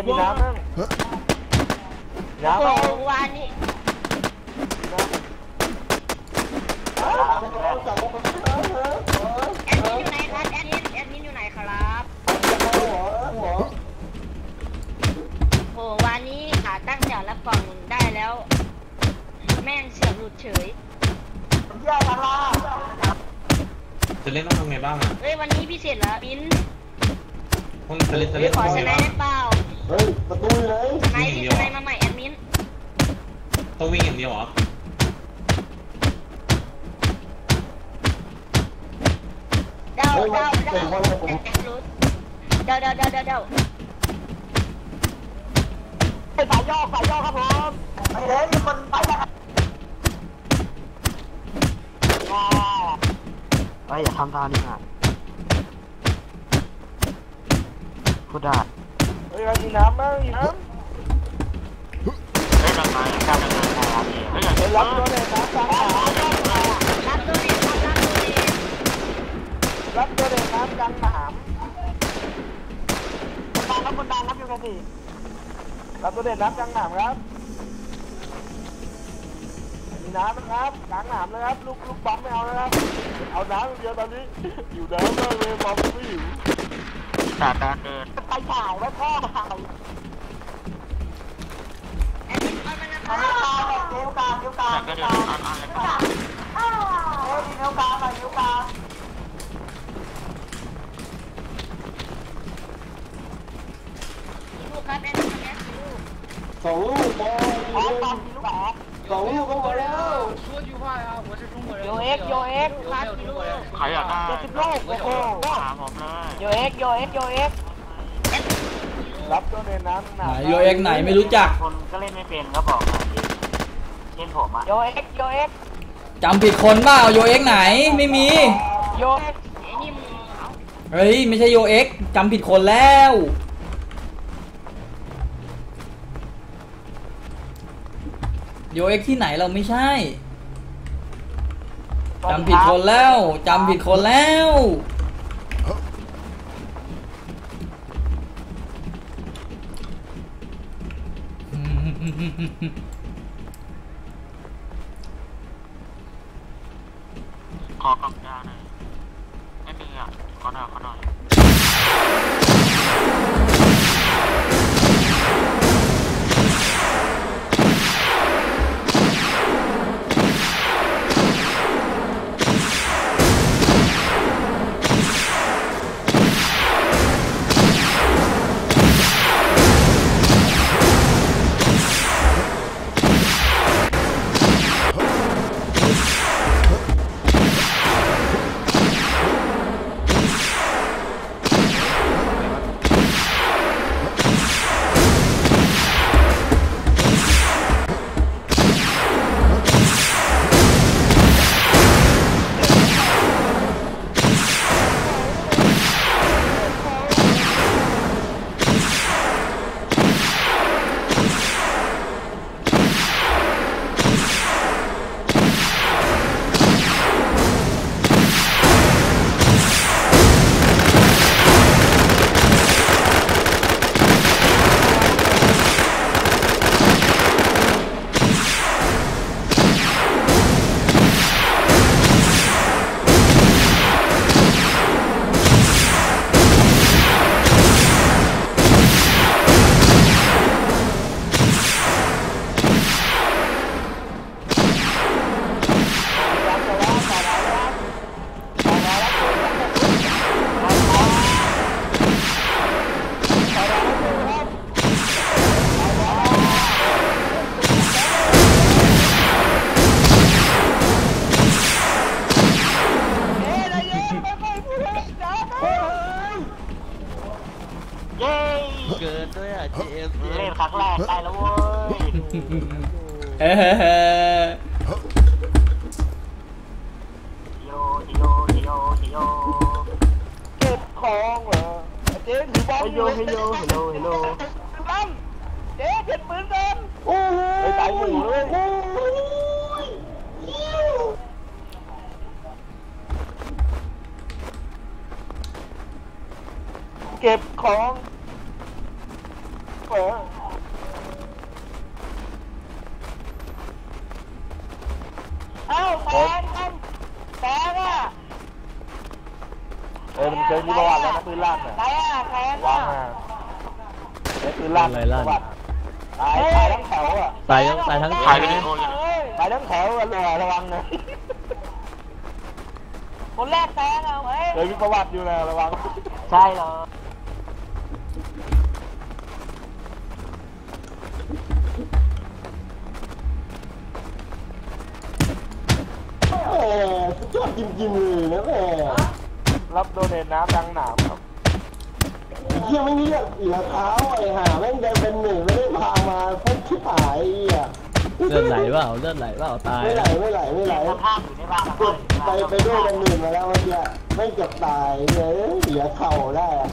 ยมีน้ำมั้งน้ำโอ้มั้งวันนี้แอดมินอยู่ไหนครับแอดมินแอดมินอยู่ไหนครับโอ้วันนี้ขาตั้งแถวรับกล่องได้แล้ว แม่งเสียบหลุดเฉย จะเล่นต้องทำไงบ้างอะเฮ้ยวันนี้พิเศษเหรอบิน ต้องจะเล่นจะเล่นขต้อองสทำไงไนบ้างได้เปล่า เฮ้ยประตูอยู่ไหนสไนที่สไนมาใหม่แอดมินต้องวิ่งอย่างเดียวเหรอเดาเดาเดาแจ็ครูดเดาเดาเดาเดาเดาไปสายย่อสายย่อครับผมไปเลยมันไปแล้วไปอย่าทำตาดิฮะพูดได้ เฮ้ยมีน้ำมั้งมีน้ำเล่นดอกไม้การดำเนินการเฮ้ยเฮ้ยรับตัวเลยน้ำกลางหารับตัวนี้รับตัวนี้รับตัวเลยน้ำกลางหามคนดังครับคนดังครับอยู่กันสิรับตัวเด็ดน้ำกลางหนามครับ มีน้ำนะครับกลางหนามเลยครับ ลูกลูกบอลไม่เอานะครับ เอาน้ำเดียวตอนนี้อยู่น้ำเลยบอลไม่อยู่ ศาสตร์การเดินไปถ่ายแล้วพ่อถ่ายแอดมินเอามานะคเอารับนิ้วกลางนิ้วกลางนิ้วกลางศาสตร์การเดินอ่อนๆเลยป่ะเฮ้ยมีนิ้วกลางหน่อยนิ้วกลางลูกครับแอดมินแอดมินลูกสองลูกบอลอ๋อตามมีลูกเหรอสอง ลูกก็พอแล้ว 说句话呀，我是中国人。 โยเอ็กโยเอ็ก ลูกครับมีลูก ใครอยากได้ เจ็ดสิบลูกโอ้โห ถามผมเลย โยเอ็กโยเอ็กโยเอ็ก แอดมินมีลูก รับตัวในน้ำห ไหน นา โยเอ็กไหนไม่รู้จัก คนก็เล่นไม่เป็นก็บอกมาเล่นผมอ่ะ โยเอ็กโยเอ็ก จำผิดคนเปล่าโยเอ็กไหนไม่มี โยเอ็ก ไอ้นี่มึงเอา เฮ้ย ไม่ใช่โยเอ็กจำผิดคนแล้ว โยเอ็กที่ไหนเราไม่ใช่จำผิดคนแล้วจำผิดคนแล้วอืมขอกล่องยาหน่อยไม่มีอะขอหน่อยขอหน่อย เกินด้วยอะ GM เล่นครั้งแรกได้แล้วเว้ยเฮ้ยโยโยโยโยเก็บของเหรอเจ๊ถือบอลโยโยโยโยโยลั่นเจ๊เก็บปืนกันโอ้โหไปตายหมู่เลย เก็บของเออเอ้าแฟนกันแฟนอะเออมันเคยมีประวัติแล้วนะปืนลั่นอะใครอะใครวาอะงอะไอ้ปืนลั่นอะไรลั่น ประวัติตายตายทั้งแถวอะตายทั้งตายทั้งถ่ายวิดีโออยู่ตายทั้งแถวอะเลยระวังนะคนแรกแซงอะเฮ้ยเคยมีประวัติอยู่นะระวัง ใช่เหรอ สุดยอดจริงๆเลยนะแม่รับโดเนทน้ำดังหนามครับเที่ยไม่เรียกเหลือเท้าไอ้ห่าแม่งเดินเป็นหนึ่งไม่ได้พามาพุ่งชิบหายไอ้เหี้ยเลือดไหลเปล่าเลือดไหลเปล่าตายไม่ไหลไม่ไหลไม่ไหลสภาพอยู่ในบ้านกดไปไปด้วยกันหนึ่งมาแล้วเมื่อกี้ไม่เกือบตายเลยเหลือเข่าได้อะ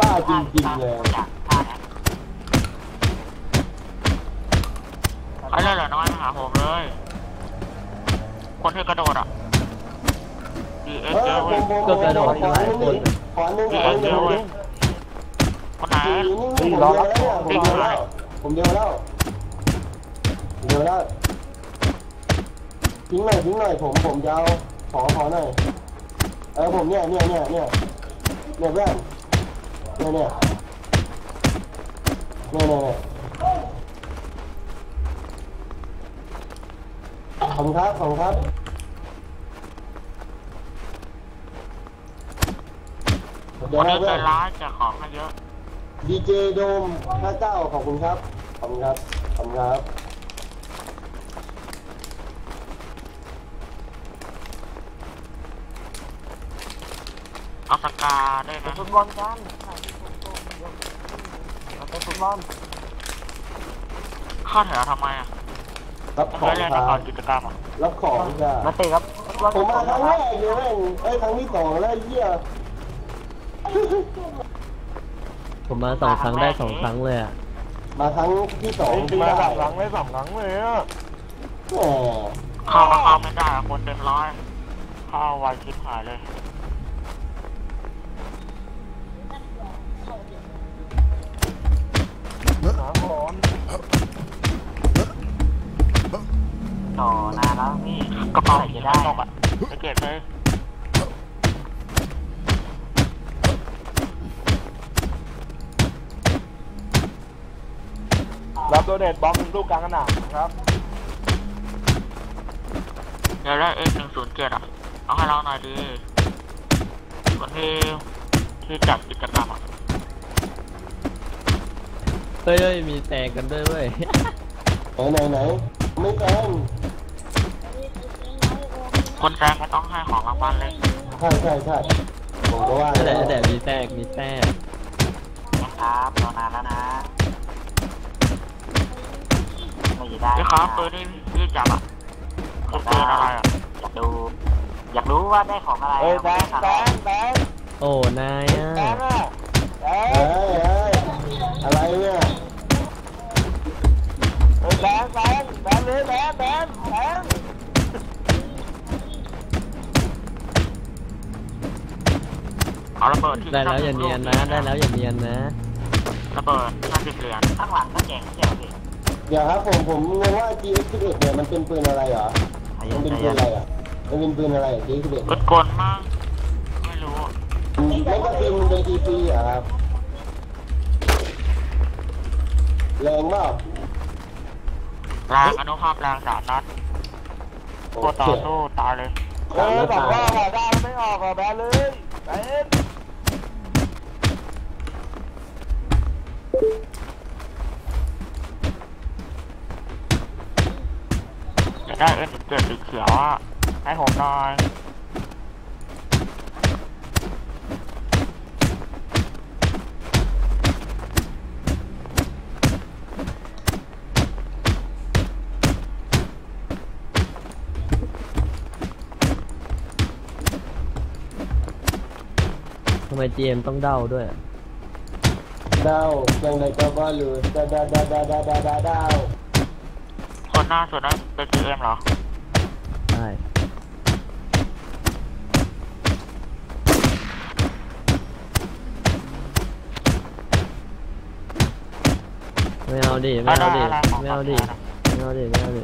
บ้าจริงๆเลย ไอ้เรื่องเหลือน้อยมาหาผมเลย คนที่กระโดดอะดีเอ็กเอเยออะผเว้ยมผมก็กระโดดกันหลายคน ขอหนึ่งดีขอเอ็กหนึ่เยงอะเว้ยคนไหนผมเดียวแล้วผมเดียวแล้วผมเดียวแล้วผมเดียวแล้วทิ้งหน่อยทิ้งหน่อยผมผมจะเอาขอขอหน่อยเออผมเนี่ยเนี่ยเนี่ยเนี่ยเนี่ยเพื่อนเนี่ยเนี่ยเนี่ยเนี่ยเนี่ย ขอบคุณครับขอบคุณครับเดี๋ยวัวนนะนี้เพื่ใจอนร้ายแจกของให้เยอะดีเจโดมพระเจ้าขอบคุณครับ ขอบคุณครับ ขอบคุณครับ เอาสกาได้ไหมฟุตบอลกันเอาไปฟุตบอลเข้าแถวทำไมอะ รับขเคองยเล่นคมาก่อรันบกิจกรรมอะรับของจ้ะมาเตะครับผมมาครั้งแรกเลยแม่งเอ้ยครั้งที่สองแล้วไอ้เหี้ยผมมาสองครั้งได้สองครั้งเลยอะมาครั้งที่สองเฮ้ยที่มาได้สามครั้งไม่สามครั้งเลยอะแหมเข้าก็เข้าไม่ได้อะคนเต็มร้อยเข้าไวชิบหายเลย ต่อนานแล้วพี่กระเป๋าจะได้ตกอะไปเก็บเลยรับโดเนทบอมเป็นลูกกลางสนามครับเดี๋ยวได้เอ็กหนึ่งศูนย์เจ็ดอะ เอาให้เราหน่อยดีคนที่ที่จัดกิจกรรมอะเฮ้ยเฮ้ยมีแตกกันด้วยเว้ยไหนไหนไหนไม่แซง คนแซงก็ต้องให้ของรางวัลเลยใช่ใช่ใช่ผมก็ว่าแต่แต่มีแตกมีแตกนะครับรอนานแล้วนะไม่ได้พี่ครับปืนนี่พี่จับอะคือปืนอะไรอะอยากดู อยากรู้ว่าได้ของอะไรเอ้ยแบงแบงแบงโอ้นายอะแบงอะแบงเอ้ยเอ้ยอะไรเนี่ยเอ้ยแบงแบงแบงเลยแบงแบงแบง เอาระเบิดที่ได้แล้วอย่าเนียนนะ ได้แล้วอย่าเนียนนะระเบิดห้าสิบเหรียญข้างหลังก็เจ๋งเจ๋งดิเดี๋ยวครับผมผมงงว่า GX11 เนี่ยมันเป็นปืนอะไรเหรอ มันเป็นปืนอะไรอะ มันเป็นปืนอะไร GX11 ปืนกลมั่งไม่รู้แมกกาซีนมันเป็น EP เหรอครับแรงเปล่าแรงอนุภาพแรงสามนัดโอตัวเคต่อสู้ตายเลยเอ้ยบอกว่าว่าได้ไม่ออกอะแบงเลยแบง ได้เอสเจ็ดหรือเขียวอะให้ผมหน่อยทำไมเจมต้องเด้าด้วยเดาวจังไรก็ว่าหรือดาดาดาดาดาดาดา คนหน้าสุดนั้นเป็นซีเอ็มเหรอ ใช่ไม่เอาดิไม่เอาดิไม่เอาดิไม่เอาดิไม่เอาดิ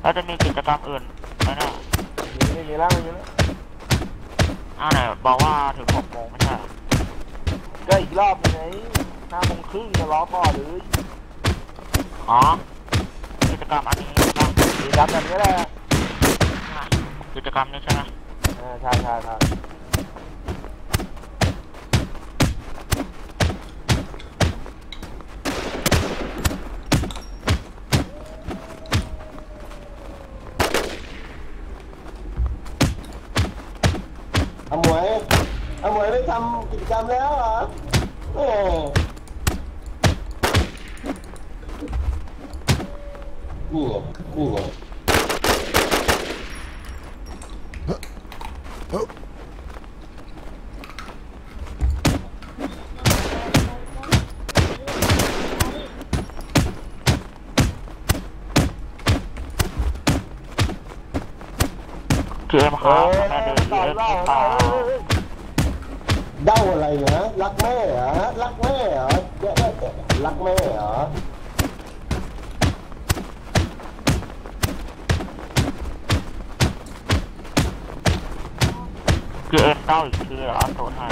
แล้วจะมีกิจกรรมอื่นไหมเนี่ยมีไม่มีแล้วไม่มีแล้ว อ้าวไหนบอกว่าถึงหกโมงไม่ใช่เหรอก็อีกรอบหนึงไงห้าโมงครึ่งจะล้อต่อเลยอ๋อกิจกรรมอันนี้ป่ะมีรับแบบนี้แหละกิจกรรมนี้ใช่ไหมอ่าใช่ใช่ใช่ หมวยอาหมวยไม่ทำกิจกรรมแล้วเหรอแหมนี่ไงนี่ไง เอ็มครับแม่เดินทีต่อเอ็มเล่าเด้าอะไรเหรอรักแม่เหรอรักแม่เหรอเดี๋ยวเดี๋ยวเดี๋ยวรักแม่เหรอเอ็มเต้าอีกทีเหรอโทษให้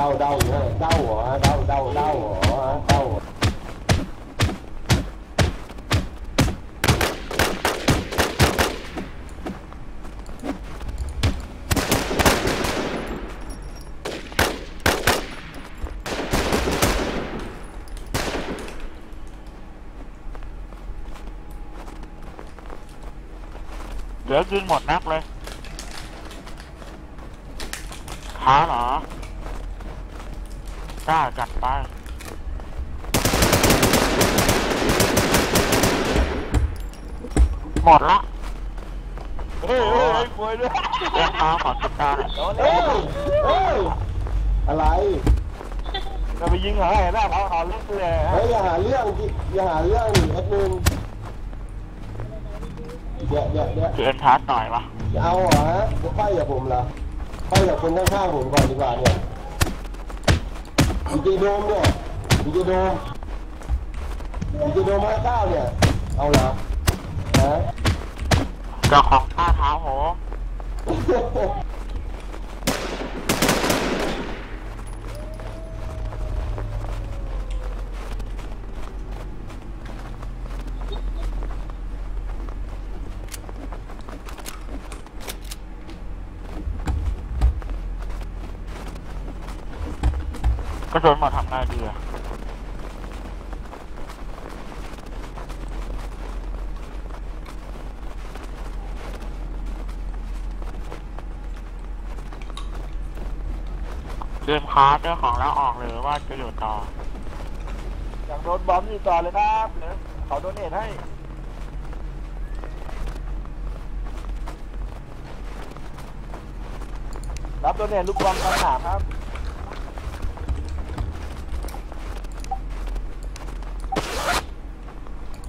đau đau đau đau đau đau đau Để dưới một nắp lên. Hả nó อยู่นะเด้าเหรอเด้าเด้าเด้าเหรอเด้าเหรอเดี๋ยวยิงหมดนักเลยขาเหรอได้จัดไปหมดละเฮ้ยเฮ้ยเฮ้ยป่วยด้วยเอ็มครับขอติดตามหน่อยโดนเอ้แล้ยวเอ้ยอะไรจะไปยิงเหรอเห็นไหมเขาเอาเล่นเลยเฮ้ยอย่าหาเรื่องดิอย่าหาเรื่องดิแอดมินเดี๋ยวเดี๋ยวเดี๋ยวทีเอ็มชาร์จหน่อยวะจะเอาเหรอฮะจะไฟกับผมเหรอไฟกับคนข้างๆผมก่อนดีกว่าเนี่ย ดีเจโดมเนี่ยดีเจโดมดีเจโดมมาเก้าเนี่ย เอาละฮะเจ้าของป้าเท้าโห ระสุนหมดทำไงดีอะเกมคาร์ดเจ้าของแล้วออกเลยว่าจะอยู่ต่อ อยากโดนบอมอยู่ต่อเลยครับเดี๋ยวเขาโดนเนทให้ รับโดนเนทลูกบอลกลางหนามครับ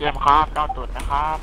เกมครับเจ้าตุดนะครับ